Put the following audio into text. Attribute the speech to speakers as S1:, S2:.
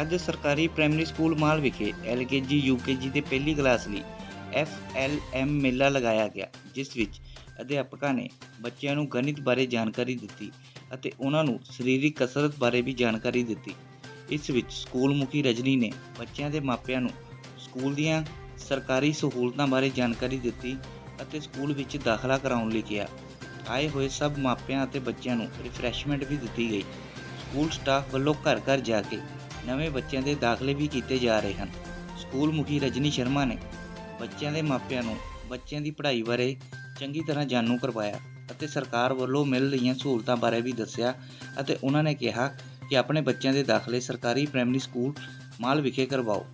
S1: ਅੱਜ ਸਰਕਾਰੀ primary school ਮਾਲ ਵਿਖੇ ਐਲਕੇਜੀ ਯੂਕੇਜੀ ਦੇ ਪਹਿਲੀ ਕਲਾਸ ਲਈ ਐਫਐਲਐਮ ਮੇਲਾ ਲਗਾਇਆ ਗਿਆ, ਜਿਸ ਵਿੱਚ ਅਧਿਆਪਕਾਂ ਨੇ ਬੱਚਿਆਂ ਨੂੰ ਗਣਿਤ ਬਾਰੇ ਜਾਣਕਾਰੀ ਦਿੱਤੀ ਅਤੇ ਉਹਨਾਂ ਨੂੰ ਸਰੀਰਕ ਕਸਰਤ ਬਾਰੇ ਵੀ ਜਾਣਕਾਰੀ ਦਿੱਤੀ। ਇਸ ਵਿੱਚ ਸਕੂਲ ਮੁਖੀ ਰਜਨੀ ਨੇ ਬੱਚਿਆਂ ਦੇ ਮਾਪਿਆਂ ਨੂੰ ਸਕੂਲ ਦੀਆਂ ਸਰਕਾਰੀ ਸਹੂਲਤਾਂ ਬਾਰੇ ਜਾਣਕਾਰੀ ਦਿੱਤੀ ਅਤੇ ਸਕੂਲ ਵਿੱਚ ਦਾਖਲਾ ਕਰਾਉਣ ਲਈ ਕਿਹਾ। ਆਏ ਹੋਏ ਸਭ ਮਾਪਿਆਂ ਅਤੇ ਬੱਚਿਆਂ ਨੂੰ ਰਿਫਰੈਸ਼ਮੈਂਟ ਵੀ ਦਿੱਤੀ ਗਈ। ਸਕੂਲ ਸਟਾਫ ਵੱਲੋਂ ਘਰ ਘਰ ਜਾ ਕੇ ਨਵੇਂ ਬੱਚਿਆਂ ਦੇ ਦਾਖਲੇ ਵੀ ਕੀਤੇ ਜਾ ਰਹੇ ਹਨ। ਸਕੂਲ ਮੁਖੀ ਰਜਨੀ ਸ਼ਰਮਾ ਨੇ ਬੱਚਿਆਂ ਦੇ ਮਾਪਿਆਂ ਨੂੰ ਬੱਚਿਆਂ ਦੀ ਪੜ੍ਹਾਈ ਬਾਰੇ ਚੰਗੀ ਤਰ੍ਹਾਂ ਜਾਣੂ ਕਰਵਾਇਆ ਅਤੇ ਸਰਕਾਰ ਵੱਲੋਂ ਮਿਲ ਰਹੀਆਂ ਸਹੂਲਤਾਂ ਬਾਰੇ ਵੀ ਦੱਸਿਆ ਅਤੇ ਉਹਨਾਂ ਨੇ ਕਿਹਾ ਕਿ ਆਪਣੇ ਬੱਚਿਆਂ ਦੇ ਦਾਖਲੇ ਸਰਕਾਰੀ ਪ੍ਰਾਇਮਰੀ ਸਕੂਲ ਮਾਲ ਵਿਖੇ ਕਰਵਾਓ।